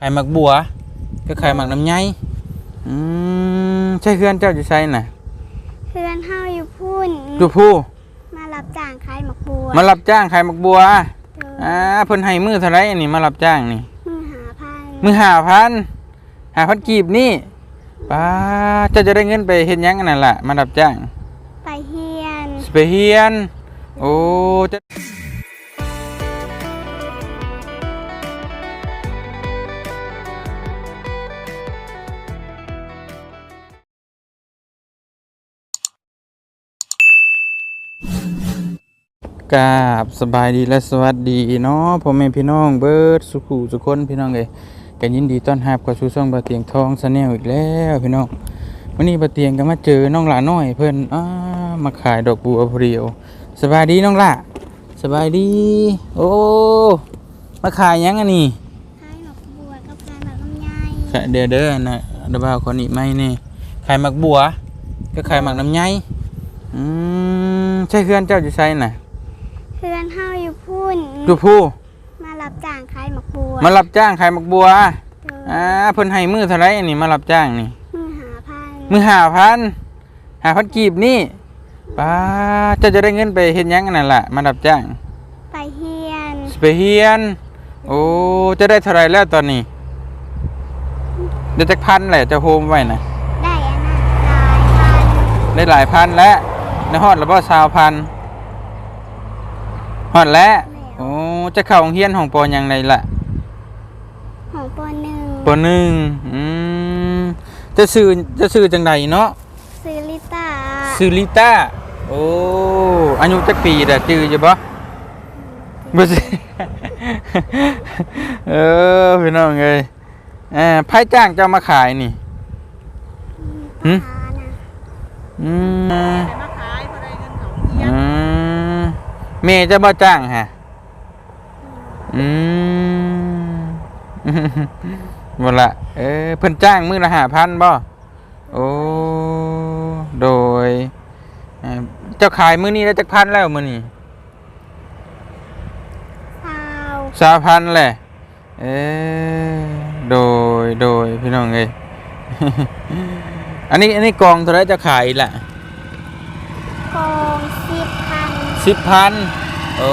ไข่หมักบัวก็ไข่หมักน้ำไยอืมใช่เพื่อนเจ้าอยู่ใช่น่ะเพื่อนเฮาอยู่พุ่นดูผู้มารับจ้างขายหมักบัวมารับจ้างไข่หมักบัวเด้ออ่าเพิ่นให้มือเท่าไหรอันนี้มารับจ้างนี่มือหาพันมือหาพันหาพันกีบนี่ป้าเจ้าจะได้เงินไปเฮ็ดหยังอันนั่นล่ะมารับจ้างไปเฮียนสิไปเฮียนโอ้จะ กราบสบายดีและสวัสดีเนาะพ่อแม่พี่น้องเบิร์ดสุขุสุคนพี่น้องเลยกันยินดีต้อนรับเข้าสู่ช่องบะเตียงทองชาแนลอีกแล้วพี่น้องวันนี้บะเตียงก็มาเจอน้องหลาน้อย เพิ่นอ้ามาขายดอกบัวเพรียวสบายดีน้องหละสบายดี โอ้มาขายหยังอันนี้ขายหมักบัวกับขายหมักลำไยขายเด้อเด้อนะเดยวบ่าวคนนี้ไม่นี่ขายหมักบัว ก็ขายหมักน้ำไยอืมใช่เพื่อนเจ้าอยู่ใช่น่ะ เพื่อนเฮาอยู่พุ่นดูผู้มารับจ้างขายหมักบัวมารับจ้างขายหมักบัวเด้ออ่าเพิ่นให้มือเท่าไหรอันนี้มารับจ้างนี่มือหาพันมือหาพันหาพันกีบนี่ป้าเจ้าจะได้เงินไปเฮ็ดหยังอันนั่นล่ะมารับจ้าง ไปเฮียนสิไปเฮียน โอ้จะได้เท่าไหรแล้วตอนนี้เดี๋ยวจักพันแหละจะโฮมไว้นะได้อันนั้นหลายพันได้หลายพันแล้วในฮอดแล้วบ่สาวพัน ฮอดแล้วโอ้จะเข้าโรงเรียนของปอหยังไดล่ะของปหนึ่งปหนึ่งอืมจะซื้อจะซื้อจังไดเนาะซื้อลิต้าซื้อลิต้าโอ้อายุจักปีแต่จืออยู่บ่บ่สิเออพี่น้องเอ้ยเอ่าไผจ้างเจ้ามาขายนี่หึหานะอืมมาขายพอได้เงินของเฮียอืม เมย์จะบ่จ้างฮะ อืมบ่ละ เออเพิ่นจ้างมื้อละ5,000บ่ โอ้ โดยเอ่อเจ้าขายมื้อนี้ได้จักพันแล้วมื้อนี้สาวสามพันแหละ เออโดย โดยพี่น้องเอ้ยอันนี้อันนี้กองเท่าไหรจะขายล่ะ กอง สิบพันสิบพันโอ้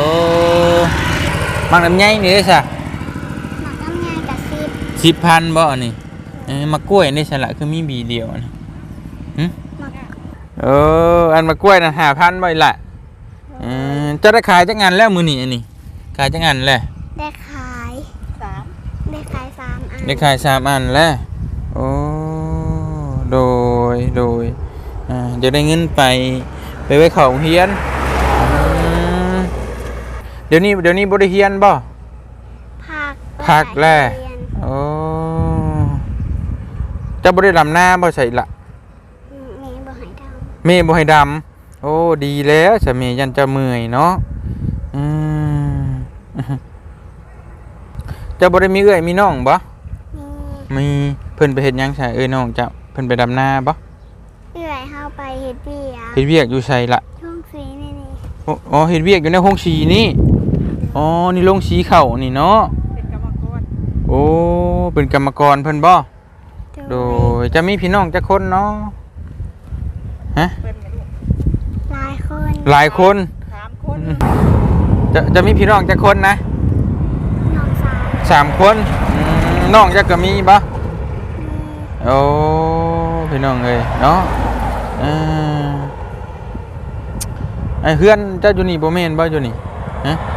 มักน้ำใหญ่นี่เด้อซะหมักน้ำไยกับสิบสิบพันบ่อันนี้เอ้ยมะกล้วยนี่ฉละคือมีบีเดียวนะหึหมักเอออันมะกล้วยน่ะห้าพันบ่อีกละเออจะได้ขายจักงานแล้วมื้อนี้อันนี้ขายจักงานแล้วได้ขายสามได้ขายสามอันได้ขายสามอันแล้วโอ้โดยโดยอ่าจะได้เงินไปไปไว้เขาโรงเฮียนอืม เดี๋ยวนี้เดี๋ยวนี้บ่ได้เฮียนบ่ผักผักแล่เรียนโอ้เจะบ่ได้ดำหน้าบ่ใช่ละอืมแม่บ่ให้ดเมย์บ่ให้ดำโอ้ดีแล้วสามียันจะเมื่อยเนาะอืมเจ้าบ่ได้มีเอื้อยมีน้องบ่ำมีมีเพิ่นไปเฮ็ดหยังใช่เอ้ยน้องเจ้าเพิ่นไปดำนาบ่เอื่อยเฮาไปเฮ็ดเบียร์เฮ็ดเวียกอยู่ไสละช่วงสีนี่นี่โอ้อ๋อเฮ็ดเวียกอยู่ในโรงสีนี่ อ๋อ นี่โรงสีข้าวนี่เนาะ เป็นกรรมกรโอ้ เป็นกรรมกรเพิ่นบ่โดยจะมีพี่น้องจักคนเนาะ ฮะเป็นกับลูกหลายคนหลายคน สามคนจะจะมีพี่น้องจักคนนะน้องสาวสามคนอืมน้องจักก็มีบ่มีโอ้พี่น้องเอ้ยเนาะเออไอ้เพื่อนเจ้าอยู่นี่บ่แม่นบ่อยู่นี่ฮะ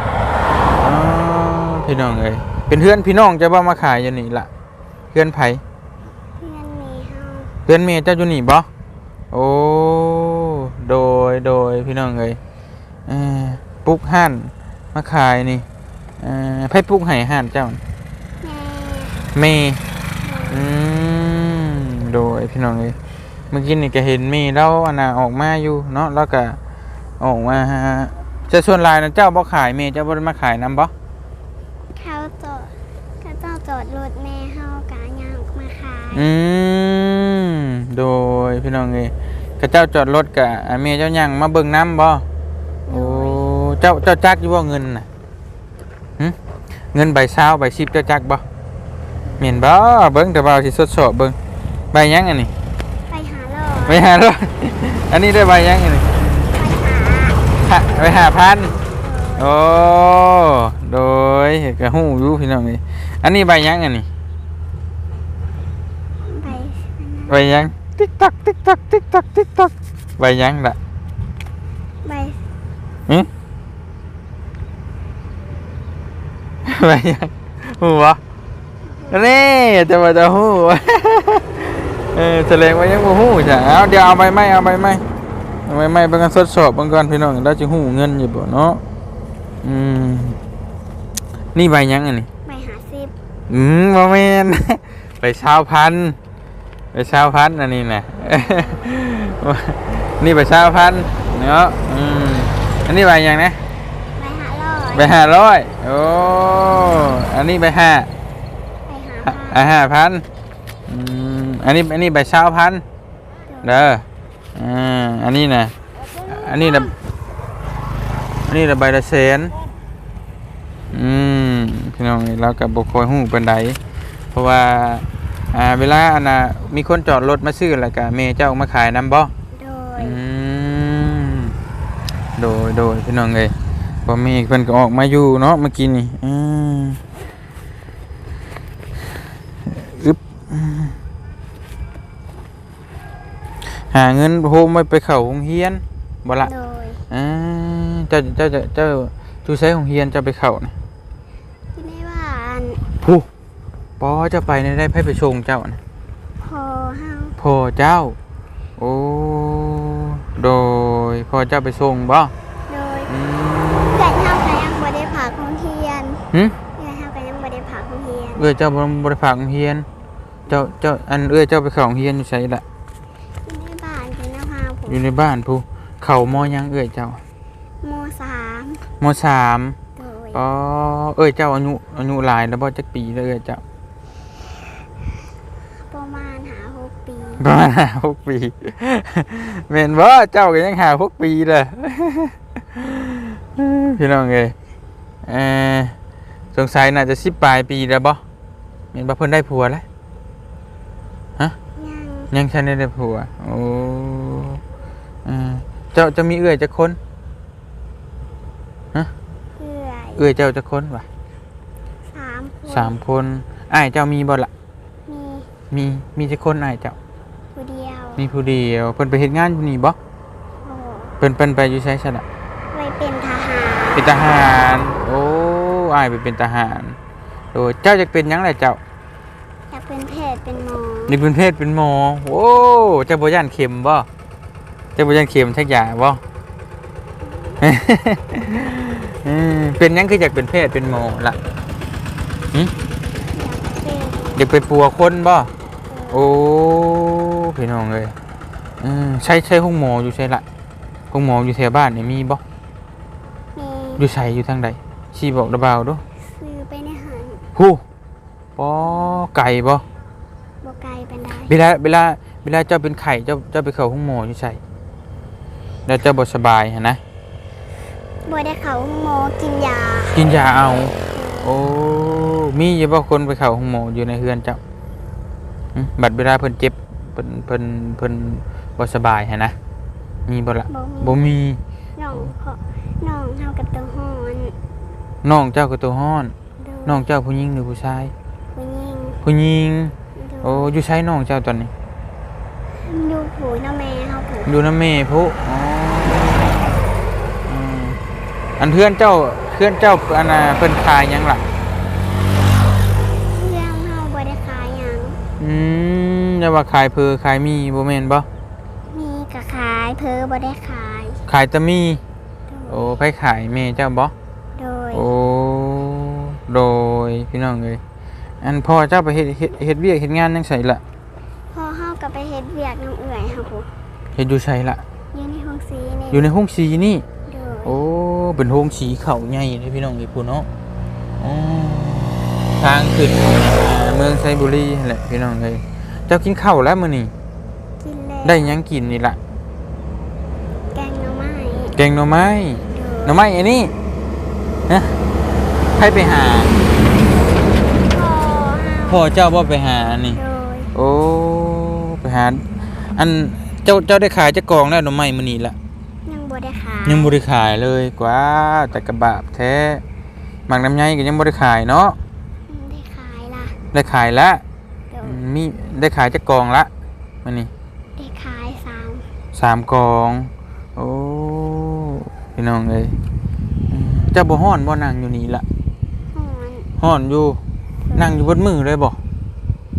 อ๋อ พี่น้องเอ้ยเป็นเพื่อนพี่น้องจะบ่มาขายอยู่นี่ล่ะเพื่อนไผเพื่อนมีเฮาเพื่อนเมย์เจ้าอยู่นี่บ่โอ้โดยโดยพี่น้องเอ้ยเออปลุกห่านมาขายนี่เออไผปลุกให้ห่านเจ้าแม่เมย์อืมโดยพี่น้องเอ้ยเมื่อกี้นี่ก็เห็นเมย์เราอันน่ะออกมาอยู่เนาะแล้วก็ออกมาหาจะส่วนหลายนะเจ้าบ่ขายเมย์เจ้าบ่ได้มาขายนํบ่ เขาจอดเขาเจ้าจอด รถแม่เฮากะย่างออกมาขายอืมโดยพี่น้องเอ้ยก็เจ้าจอดรถกะเมย์เจ้ายังมาเบิ่งน้ำบ่โอ้เจ้าเจ้าจักอยู่บ่เงินน่ะหึเงินใบเช้าใบสิบเจ้าจักบ่บเมียนบ่เบิ่งแต่บ่าวสิสดสอบเบิ่งใบหยังอันนี้ไปหาโลดไปหาเลยอันนี้ได้ใบหยังอันนี้ไปหาฮะไปหาพันโอ้ โดยกระหู้อยู่พี่น้องนี่อันนี้ใบหยังอันนี้ไปใบหยังติ๊กตักติ๊กตักติ๊กตักติ๊กตักใบหยังล่ะไปหึใบหยังหูวะนี่จะมาจะหู้เออแสดงว่ายังบ่หู้จ้ะเอาเดี๋ยวเอาใบไม้เอาใบไม้เอาใบไม้เบิ่งกันทดสอบเบิ่งก่อนพี่น้องเราจะหู้เงินอยู่บ่เนาะอืม นี่ใบหยังอันนี้ไปหาซิบอืมบ่แม่น ไปชาวพันธุ์ไปชาวพันธุ์อันนี้น่ะนี่ไปชาวพันธุ์เนาะอืมอันนี้ใบหยังนะไปหาโลดใบห้าร้อยโอ้อันนี้ใบห้าไปหาอะผ้าอะห้าพันอืมอันนี้อันนี้ใบชาวพันธุ์เด้ออ่าอันนี้น่ะอันนี้น่ะอันนี้น่ะใบละแสน อืมพี่น้องเรากับบคอยหูเป็นไดเพราะว่าอ่าเวลาอันน่ะมีคนจอดรถมาซื้อแล้วก็เมย์เจ้าเอามาขายน้ำบ่โดย อืมโดยโดยพี่น้องเอ้ยพอมีเพิ่นก็ออกมาอยู่เนาะเมื่อกี้นี่อืมอึบอืมหาเงินโฮมไว้ไปเข้าโรงเรียนบ่ละ โดย อ่าเจ้าเจ้าเจ้าเจ้าจูใช้โรงเรียนเจ้าไปเข้านะที่ในบ้าน ผู้ปอเจ้าไปในได้ไผไปชงเจ้านะพอเฮาพ่อเจ้า โอ้โดยพ่อเจ้าไปส่งบ่โดยอืมเกิดเฮาก็ยังบ่ได้ผ่าของเทียนหึเกิดเฮาก็ยังบ่ได้ผ่าของเทียน เอ้ยเจ้าบ่บ่ได้ฝากโรงเรียน เจ้าเจ้าอันเอ้ยเจ้าไปเข้าโรงเรียนอยู่ไสล่ะที่ในบ้านที่หน้าพาผมอยู่ในบ้านผู้เข้ามอยังเอ้ยเจ้ามสามมสามโดย อ๋อเอ้ยเจ้าอายุอายุหลายแล้วบ่จักปีแล้วเอ้ยเจ้าประมาณหาหกปีประมาณห้าหกปีแม่นบ่เจ้าก็ยังหาหกปีเลยพี่น้องเอ้ยเออสงสัยน่าจะสิบปลายปีแล้วบ่แม่นบ่เพิ่นได้ผัวแล้วยังยังฉันได้ได้ผัวโอ้เออเจ้าจะมีเอื้อยจะคน เอื่อย เอื้อยเจ้าจะคนวะสามคนสามคนอ้ายเจ้ามีบ่ละมีมีมีจะคนอ้ายเจ้าผู้เดียวมีผู้เดียวเพิ่นไปเฮ็ดงานอยู่นี่บ่โอ้เพิ่นเพิ่นไปอยู่ไสซะล่ะไว้เป็นทหารเป็นทหาร โอ้อ้ายไปเป็นทหาร โดยเจ้าจะเป็นหยังไงเจ้าอยากเป็นแพทย์เป็นหมอนี่เป็นเพศเป็นหมอโอ้เจ้าบ่ย่านเข็มบ่เจ้าบ่ย่านเข็มชักยาบ่เออเป็นหยังคืออยากเป็นเพศเป็นหมอล่ะอยากเป็นอยากไปปัวคนบ่โอ้พี่น้องเลยอืมใช่ใช่ห้องหมออยู่ใช่ละห้องหมออยู่แถวบ้านนี่มีบ่มีอยู่ใส่อยู่ทางใดชี้บอกระบาวดูซื้อไปในหันฮู้ปอไก่บ่บไกลเป็นได้เวลาเวลาเวลาเจ้าเป็นไข่เจ้าเจ้าไปเข้าห้องหมออยู่ใส่แล้วเจ้าบ่สบายหั่นนะ บ่ได้เขาหมอกินยา กินยาเอา โอ้มีอยู่บ่คนไปเข้าห้องหมออยู่ในเฮือนเจ้าหึบัดเวลาเพิ่นเจ็บเพิ่นเพิ่นเพิ่นบ่สบายหั่นนะ มีบ่ล่ะบ่มีบ่มี น้องเพาะน้องเฮากับตัวฮ้อนน้องเจ้าก็ตัวฮ้อน โดยน้องเจ้าผู้หญิงหรือผู้ชาย ผู้หญิงผู้หญิง โดโอ้ยอยู่ใช้น้องเจ้าตอนนี้ อยู่ผูน้าแม่เฮาผูอยู่น้ำเมผู้อ๋ออืม อันเพื่อนเจ้าเพื่อนเจ้าอันน่ะเพิ่นขายหยังล่ะ เรื่องเฮาบ่ได้ขายหยัง อืมอย่าว่าขายเพอขายมีบ่แม่นบ่มีก็ขายเพอบ่ได้ขาย ขายแตะมีโดโอ้ยไปขายแม่เจ้าบ่โดย โอ้โดยพี่น้องเอ้ยอันพ่อเจ้าไปเฮ็ดเฮ็ดเฮ็ดเวียกเฮ็ดงานจังไสล่ะพอเฮาก็ไปเฮ็ดเวียกน้ำเอื่อยเฮาผูเฮ็ดอยู่ไสล่ะอยู่ในห้องซีนี่อยู่ในห้องสีนี่ โดยโอ้เป็นโฮงสีเขาใหญ่เลยพี่น้องไอ้พูนเนาะอ๋อทางขึ้นอ่าเมืองไซบุรีนั่นแหละพี่น้องเลยเจ้ากินข้าวแล้วมื้อนี้กินแล้วได้หยังกินนี่ล่ะแกงหน่อไม้แกงหน่อไม้โดยหน่อไม้อันนี้ฮะให้ไปหาพอเฮาพ่อเจ้าบ่ไปหานี่โดยโอ้ไปหาอันเจ้าเจ้าได้ขายจะกองแล้วหน่อไม้มื้อนี้ละยังบ่ได้ขา ยยังบ่ได้ขายเลยกว่าแต่กระบาบแท้หมักน้ำไยก็ยังบ่ได้ขายเนาะยังได้ขายล่ะได้ขายละโดยอืมมีได้ขายจะกองละมื้อนี้ได้ขายสามสามกอง โอ้พี่น้องเอ้ยอืมเจ้าบ่ฮ้อนบ่นั่งอยู่นี่ละหอนฮ้อนอยู่นั่งอยู่บนมือเลยบ่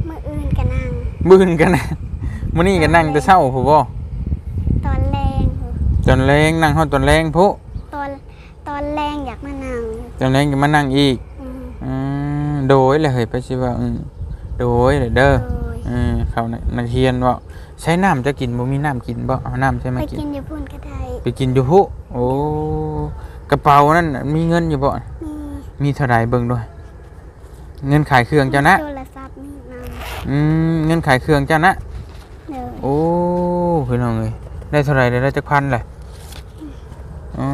มื่ออื่นก็นั่งมื้อนี้กันนะมื้อนี้ก็นั่งแต่เช้าผู้บ่ตอนแรง หูจนแรงนั่งฮอดตอนแรงพุตอนตอนแรงอยากมานั่งจนแรงก็มานั่งอีกอืมอืมโดยเลยเฮ้ยไปสิว่าอืมโดยเลยเด้อโดยอืมเขาน่ะนักเรียนว่าใช้น้ำจะกินบ่มีน้ำกินบ่เอาน้ำใช่ไหมไปกินกินอยู่พุ่นก็ได้ไปกินอยู่พุโอ้กระเป๋านั่นน่ะมีเงินอยู่บ่มีมีเท่าไหร่เบิ่งด้วย เงินขายเครื่องเจ้านะโทรศัพท์นี่นอืมเงินขายเครื่องเจ้านะำเลยโอ้พี่น้องเอ้ยได้เท่าไหร่ได้จักพันเลย อ๋อ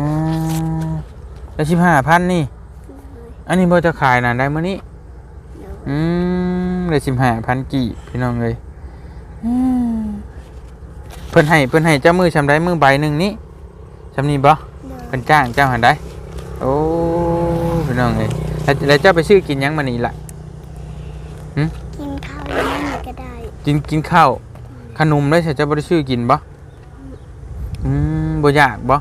ได้สิบห้าพันนี่ อันนี้บ่จะขายน่ะได้มื้อนี้เลยอืมได้สิบห้าพันกี่พี่น้องเลยอืมเพิ่นให้เพิ่นให้เจ้ามือชำได้มือใบหนึ่งนี้ชำนี้บ่เลยเพิ่นจ้างเจ้าหันได้ โอ้พี่น้องเลยแล้วแล้วเจ้าไปซื้อกินหยังมานี่ล่ะกินข้าวอยู่นั่นก็ได้ กินกินข้าวขนมได้ใช่เจ้าบ่ได้ซื้อกินบ่อืมบ่อยากบ่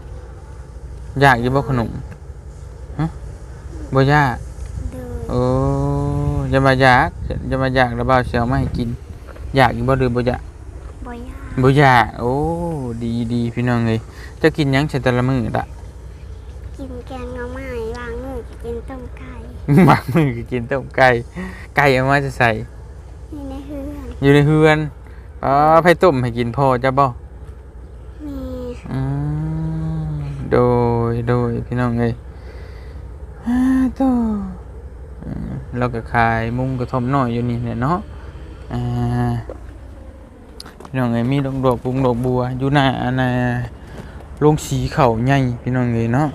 อยากอยู่บ่ขนมฮะบ่อยากเลยโอ้อย่ามาอยากอย่ามาอยากแล้วบ่าวสิเอามาให้กิน อยากอยู่บ่หรือบ่อยากบ่ยากบ่อยากโอ้ดีดีพี่น้องเอ้ยจะกินหยังใส่แต่ละมื้อละกินแกงหน่อไม้วางมือก็กินต้มไก่บางมื้อก็กินต้มไก่ไก่เอามาจะใส่ นี่ในเฮือนอยู่ในเฮือนอ๋อไผต้มให้กินพ่อจ้ะบ่มี อืม โดยโดยพี่น้องเอ้ยอ่าโตอืมเราก็ขายมุงกระท่อมน้อยอยู่นี่เนาะพี่น้องเอ้ยมีดอกดอกปุงดอกบัวอยู่หน้าอันน่ะโรงสีเขาใหญ่พี่น้องเอ้ยเนาะ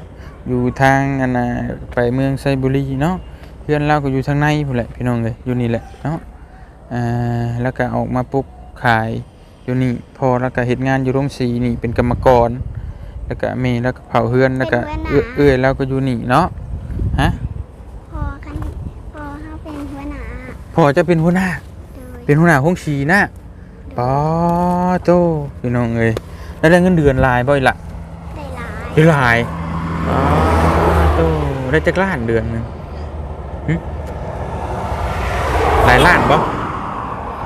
อยู่ทางอันน่ะไปเมืองไซบุรีเนาะเพื่อนเราก็อยู่ทางในพุ่นแหละพี่น้องเอ้ยอยู่นี่แหละเนาะอ่าแล้วก็ออกมาปุ๊บขายอยู่นี่พอแล้วก็เฮ็ดงานอยู่โรงสีนี่เป็นกรรมกร แล้วก็เมแล้วก็เผาเฮือนแล้วก็เอื้อเอื้อยแล้วก็อยู่นี่เนาะฮะพอกันพอเขาเป็นหัวหน้าพอจะเป็นหัวหน้าโดยเป็นหัวหน้าห้องสีนะปอโตพี่น้องเอ้ยแล้วได้เงินเดือนหลายบ่อยละได้หลายได้หลายปอโตได้จักล้านเดือนหนึงหึหลายล้านบ่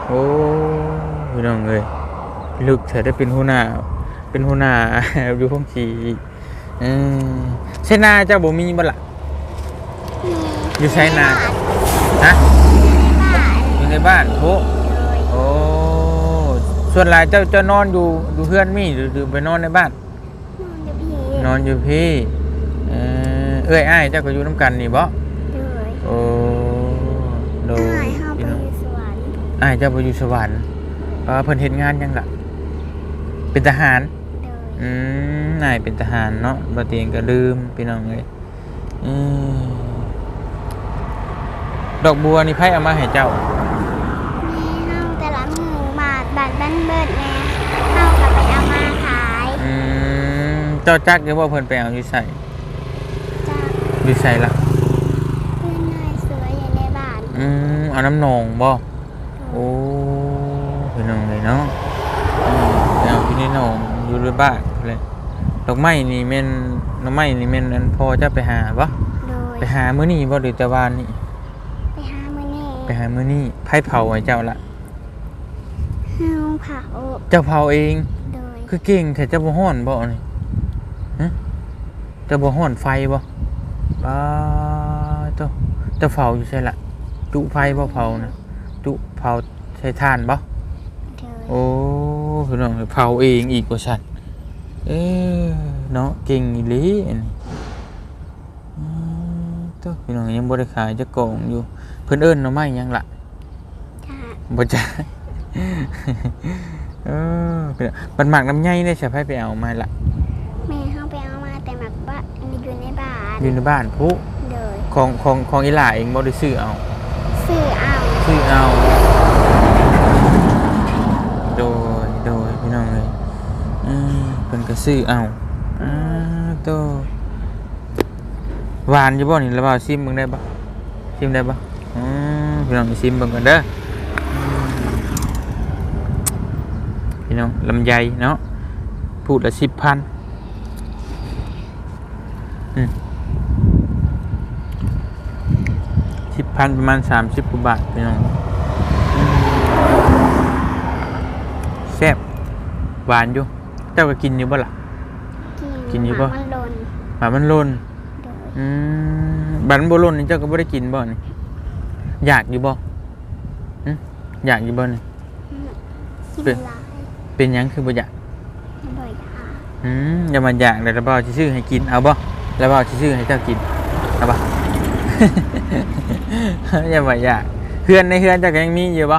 โอ้พี่น้องเอ้ยลึกเธอได้เป็นหัวหน้า เป็นหัวหน้าอยู่ห้องสีเออใช่นาเจ้าบ่มีบ่ล่ะมีอยู่ไสนาฮะบ้านอยู่ในบ้านโถเลยโอ้ส่วนหลายเจ้าเจ้านอนอยู่อยู่เพื่อนมี่หรือหรือไปนอนในบ้าน นอนอยู่พี่นอนอยู่พี่เออเอ้ยอ้ายเจ้าก็อยู่น้ำกันนี่บ่เลยโอ้โดหายเข้าไปพี่น้องอยู่สวรรค์อ้ายเจ้าไปอยู่สวรรค์เออเพิ่นเฮ็ดงานหยังล่ะ เป็นทหารเลย อืมนายเป็นทหารเนาะบ่เตียงก็ลืมพี่น้องเอ้ยอืมดอกบัวนี่ไผเอามาให้เจ้าแม่เฮาแต่ละมือบาทบาทบ้านเบิดแม่เฮาก็ไปเอามาขายอืมเจ้าจักเดี๋ยวว่าเพิ่นไปเอาอยู่ใส่จากอยู่ใส่ละเพื่อนนายสวยอยู่ในบ้านอืมเอาน้ำหนองบ่โอ้พี่น้องเลยเนาะอืมไปเอาพี่นี่หนอง อยู่ในบ้านเลยดอกไม้นี่แม่นดอกไม้นี่แม่นอันพอจะไปหาบ่โดยไปหามื้อนี้บ่หรือแต่วานนี่ไปหามื้อนี้ไปหามื้อนี้ไผเผาให้เจ้าละเฮาเผาเจ้าเผาเอง โดยคือเก่งแต่เจ้าบ่ฮ้อนบ่นี่ฮะเจ้าบ่ฮ้อนไฟบ่ป้าเจ้าเจ้าเผาอยู่ใช่ละจุไฟบ่เผานะจุเผาใช้ถ่านบ่โดย โอ้ พี่น้องเผาเองอีกกว่าฉันเอ๊ะเนาะเก่งอีหลีอันนี้อืมตัวพี่น้องยังบ่ได้ขายจะกองอยู่ เพิ่นเอิ้นหน่อไม้หยังล่ะจ้าบ่จ้าเออพี่น้องมันหมักน้ำใยได้ใช่ไผไปเอามาล่ะแม่เฮาไปเอามาแต่แบบว่าอยู่ในบ้านอยู่ในบ้านพุโดยของของของอีหล่าเองบ่ได้ซื้อเอาซื้อเอาซื้อเอา โดย โดยพี่น้องเลยอืมเพิ่น ก็ซื้อเอาอ่าโตหวานอยู่บ่นี่แล้วบ่าวชิมเบิ่งได้บ่ชิมได้บ่อืมพี่น้องชิมเบิ่งกันเด้อพี่น้องลำไยเนาะพูดละ10,000อืม10,000ประมาณ30กว่าบาทพี่น้องแซ่บหวานอยู่ เจ้าก็กินอยู่บ่ล่ะ กินอยู่ปะหมามันหล่นหมามันหล่นโดยอืมบันบ่หล่นนี่เจ้าก็บ่ได้กินบ่นี่อยากอยู่บ่หึอยากอยู่บ่นี่ กินเป็น หลายเป็นหยังคือบ่อยาก บ่อยค่ะอืมอย่ามาอยากแล้วบ่าวสิซื้อให้กินเอาบ่แล้วบ่าวสิซื้อให้เจ้ากินเอาบ่ อย่ามาอยากเฮือนในเฮือนเจ้าก็ยังมีอยู่บ่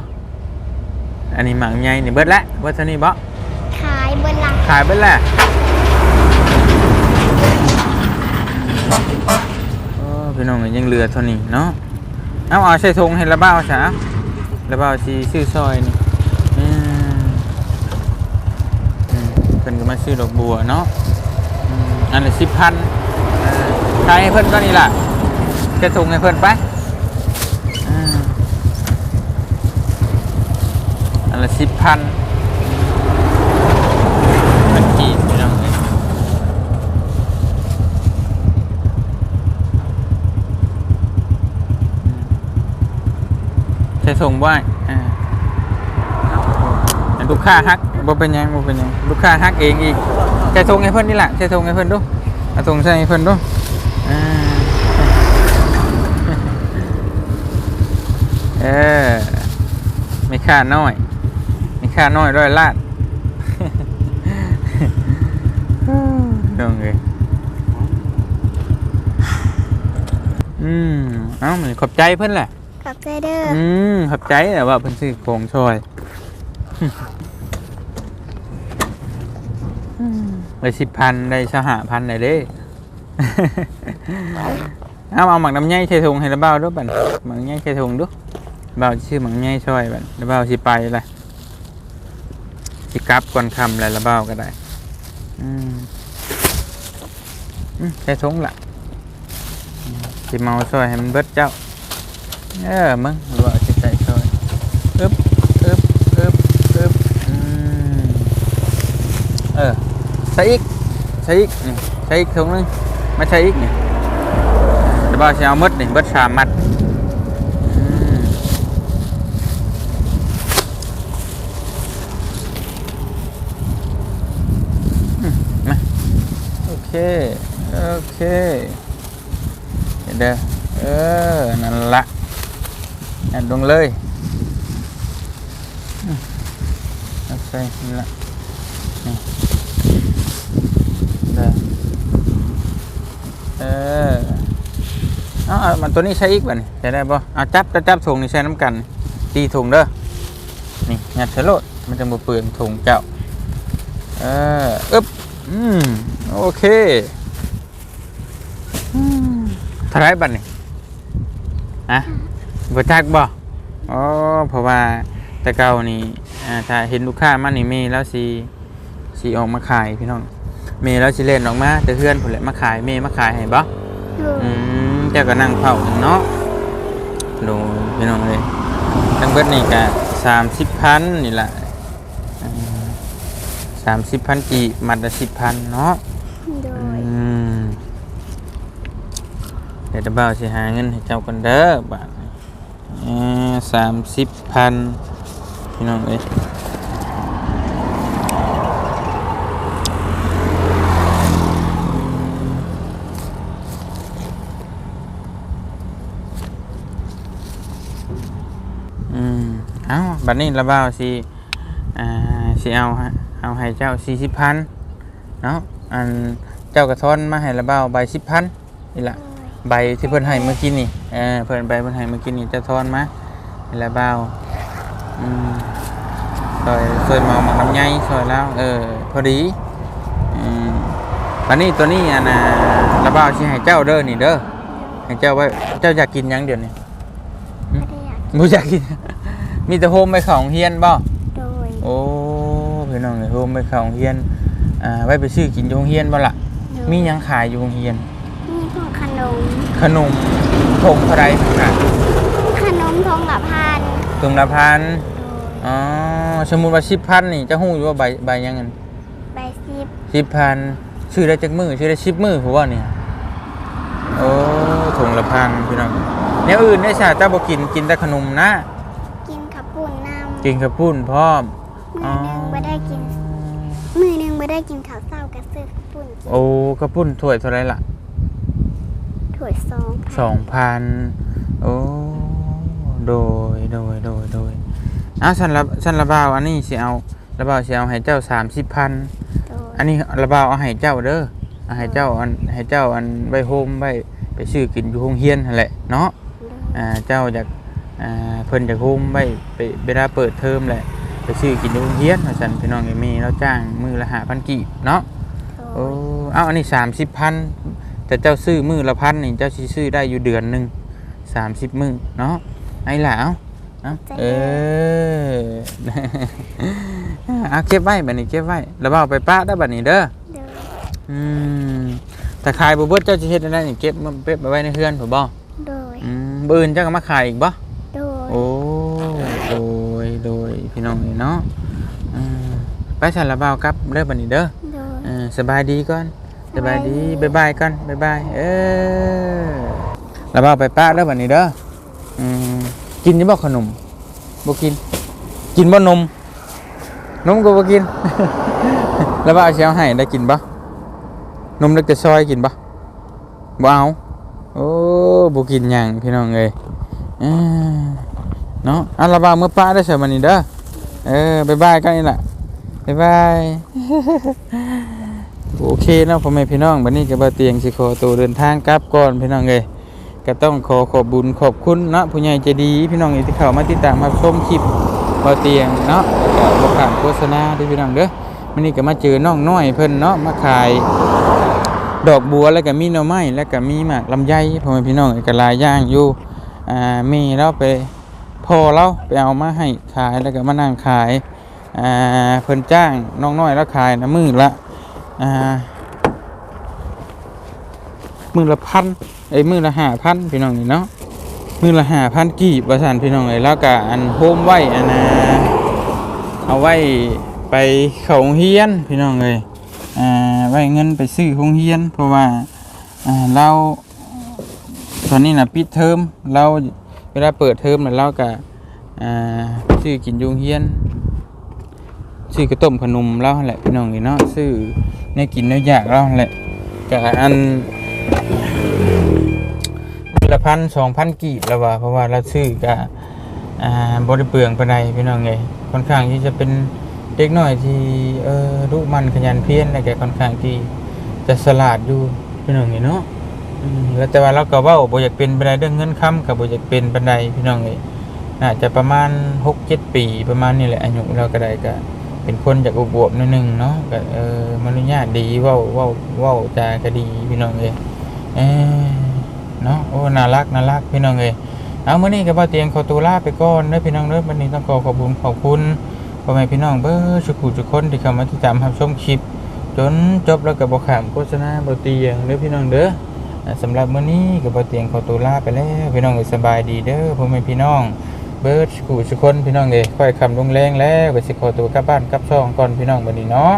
อันนี้หมังใหญ่นี่เบิดละเบิดเท่านี้บ่ขายบนหลัง ขายเบิดละพี่น้องยังเหลือเท่านี้เนาะ เอาเอาใส่ถุงให้ระบ้าวซะระเบ้าวสิซื้อซอยนี่เพิ่นก็มาซื้อดอกบัวเนาะ อันละสิบพันขายให้เพิ่นก็นี่ล่ะใส่ถุงให้เพิ่นไปอันละสิบพันจีนพี่น้องเลยใช้ ส่งบ่อยอ่าลูกค้าฮักบ่เป็นหยังบ่เป็นหยังลูกค้าฮักเองอีกใช้ส่งให้เพิ่นนี่แหละใช้ส่งให้เพิ่นดูเอาส่งใส่ให้เพิ่นดูอ่าเออไม่ค่าน้อยไม่ค่าน้อยร้อยลาดน้องเลยอืมเอ้ามันขอบใจเพิ่นแหละ ใจเด้ออืมขอบใจแต่ว่าเพิ่นซื้อของช่วยได้สิบพันได้สหพันได้เด้ เอาเอาหมักน้ำใยใส่ถุงให้ระเบ้าด้วยบันหมักน้ำใยใส่ถุงด้วยเบ้าชื่อหมักน้ำใยช่วยบันระเบ้าสิไปเลยสิกลับก่อนคำเลยระเบ้าก็ได้อืมอืมใส่ถุงละอืมสิเมาซอยให้มันเบิดเจ้า เออมึงหรือว่าสิใส่ซอยอึบอึบอึบอึบอืมเออใส่อี ยวเด้อเออนั่นละอัดลงเลยโอเอาใส่นั่ละนี่เด้อเออเอาเอามันตัวนี้ใช้อีกบ่นี่ใช้ได้ป่เอาจับจับจับถุงนี่ใช้น้ำกันตีถุงเด้อนี่งัดใส่โลดมันจะมาเปลืองถุงเจ้าเอออึ๊บอืมโอเคอืมท่าไหรบัตรนี่อะ บ่จักบ่อ๋อเพราะว่าแต่เก่านี่อ่าถ้าเห็นลูกค้ามานี่เมแล้วสิสิออกมาขายพี่น้องเมแล้วสิเล่นออกมาแต่เพื่อนผมแหละมาขายเมมาขายให้บ่โดยอืมเจ้าก็นั่งเฝ้าเนาะโดนพี่น้องเลยทั้งเบิดนี่ก็สามสิบพันนี่แหละสามสิบพันกีบมัดละสิบพันเนาะโดอืยมเดี๋ยวจะเบ้าสิหาเงินให้เจ้ากันเด้อบาท สามสิบพันพี่น้องเอ้ยอืมเอาบัดนี้ระเบ้าสิอ่าสิเอาฮะเอาให้เจ้าสี่สิบพันเนาะอันเจ้ากระท้อนมาให้ระเบ้าใบสิบพันนี่แหละ ใบที่เพิ่นให้เมื่อกี้นี่เออเพิ่นใบเพิ่นให้เมื่อกี้นี่จะทอนมาแล้วเบาอืมซอยซอยเมาหมักน้ำใยซอยแล้วเออพอดีอืมอันนี้ตัวนี้อันน่ะระเบ้าสิให้เจ้าเด้อนี่เด้อให้เจ้าไว้เจ้าอยากกินหยังเดี๋ยวนี้ไม่ได้อยากบ่อยากกิน มีแต่โฮมไปเข้าโรงเรียนบ่โดยโอ้พี่น้องเอ้ยโฮมไปเข้าโรงเรียนอ่าไว้ไปซื้อกินอยู่โรงเรียนบ่ล่ะโดยมีหยังขายอยู่โรงเรียนมีพวกขนม ขนมทงเท่าไรค่ะขนมทงละพันถุงละพันโดยอ๋อสมมุติว่า10,000นี่จะฮู้อยู่ว่าใบใบหยังเงินใบซิป10,000ซื้อได้จักมื้อซื้อได้10มื้อผู้ว่านี่โอ้ถุงละพันพี่น้องแนวอื่นได้ซะเจ้าบ่กินกินแต่ขนมนะ กินขับปุ่นน้ำกินกับปุ้นพร้อมมือหนึ่งไม่ได้กินมือหนึ่งไม่ได้กินข้าวเศร้ากระซื้อขับปุ่นกินโอ้กระปุ้นถ้วยเท่าไรล่ะ ถ้วยซองสองพันโอ้โดยโดยโดยโดยอ้าวฉันระฉันระบาวอันนี้สิเอาระบาวสิเอาให้เจ้าสามสิบพันโดยอันนี้ระบาวเอาให้เจ้าเด้อเอาให้เจ้าอันให้เจ้าอันไว้โฮมไว้ไปซื้อกินอยู่โรงเรียนนั่นแหละเนาะโดยอ่าเจ้าอยากอ่าเพิ่นอยากโฮมไว้ไปเวลาเปิดเทอมแหละไปซื้อกินอยู่โรงเรียนว่าซั่นพี่น้องเอมี่เราจ้างมือละ5,000กีบเนาะโดโอ้ยเอาอันนี้สามสิบพัน แต่เจ้าซื้อมือละพันนี่เจ้าสิซื้อได้อยู่เดือนหนึ่งสามสิบมือเนาะไอ้หล่ะเอาเอาเออเอาเก็บไว้บัดนี้เก็บไว้แล้วเอาไปป้าได้บัดนี้เด้อโดยอืมแต่ขายบ่เบิดเจ้าสิเฮ็ดได้นี่เก็บมาเก็บไว้ในเฮือนผมบ่โดยอืมบ่อื่นเจ้าก็มาขายอีกบ่โดยโอ้โดยโดยพี่น้องนี่เนาะอืมไปสั่นละบ่าวกลับเด้อบัดนี้เด้อโดยเออสบายดีก่อน สบายดีบายบายก่อนบายบายเออแล้วเอาไปป้าแล้ววันนี้เด้ออืมกินอยังบ่ขนมบ่กิน กินบ่นม นมก็บ่กิน แล้วว่าเอาสิเชียวให้ได้กินบ่นมเล็กแต่ซอยกินบ่บ่เอาโอ้บ่กินหยังพี่น้องเอ้ยเออเนาะอันละบ่าวเมื่อป้าได้อเสียวันนี้เด้อเออบายบายกันนี่ล่ะบายบาย โอเคเนาะพ่อแม่พี่น้องวันนี้ก็บ่เตียงสิขอตัวเดินทางกลับก่อนพี่น้องเอ้ยก็ต้องขอขอบบุญขอบคุณเนาะผู้ใหญ่ใจดีพี่น้องที่เข้ามาติดตามรับชมคลิปบ่เตียงเนาะแล้วก็บ่ผ่านโฆษณาเด้วยพี่น้องเด้อวันนี้ก็มาเจอน้องน้อยเพิ่นเนาะมาขายดอกบัวแล้วก็มีหน่อไม้แล้วก็มีหมากลำไยพ่อแม่พี่น้องก็หลายอย่างอยู่อ่ามีเราไปพอเราไปเอามาให้ขายแล้วก็มานั่งขายอ่าเพิ่นจ้างน้องน้อยแล้วขายนะมือละ อ่ามือละพันไอ้มือละห้าพันพี่น้องนี่เนาะมือละห้าพันกีบประสานพี่น้องเลยแล้วก็อันโฮมไว้อันนะเอาไว้ไปเขาโรงเฮียนพี่น้องเลยอ่าไว้เงินไปซื้อโรงเฮียน เพราะว่าอ่าเราตอนนี้นะปิดเทอมเราเวลาเปิดเทอมแล้วเราก็อ่าซื้อกินยุงเฮียน ซื้อกระต้มขนมเล่าแหละพี่น้องเนาะซื้อในกินในอยากเล่าแหละกับอันละพันสองพันกีบแล้วว่าเพราะว่าเราซื้อกับบริเปลืองปานใดพี่น้องไงค่อนข้างที่จะเป็นเด็กน้อยที่เออรู้มันขยันเพี้ยรและแกค่อนข้างที่จะสลาดอยู่พี่น้องนี่เนาะแล้วแต่ว่าเราก็ว้าโบอยากเป็นปานใดเรื่องเงินค้ำกับโบอยากเป็นปานใดพี่น้องเอ้ยน่าจะประมาณ6-7ปีประมาณนี้แหละอายุเราก็ได้ก็ เป็นคนจากอุบวบนิดนึงเนาะก็เออมนุษยาดีเว้าเว้าเว้าจาก็ดีพี่น้องเอ้ยเออเนาะโอ้น่ารักน่ารักพี่น้องเอ้ยเอาเมื้อนี้ก็บ่าเตียงขอตัวลาไปก่อนเด้อพี่น้องเด้อวันนี้ต้องขอขอบคุณขอบคุณพ่อแม่พี่น้องเบ้อสุขุทุกคนที่เข้ามาติดตามรับชมคลิป จนจบแล้วก็บ่ขามโฆษณาบ่เตียงเด้อพี่น้องเด้อสำหรับมื้อนี้ก็บ่าเตียงขอตัวลาไปแล้วพี่น้องสบายดีเด้อพ่อแม่พี่น้อง เบิร์ดกูสุคนพี่น้องเลยค่อยคำลงแรงแล้วก็สิขอตัวกลับบ้านกลับช่องก่อนพี่น้องบันนี้เนาะ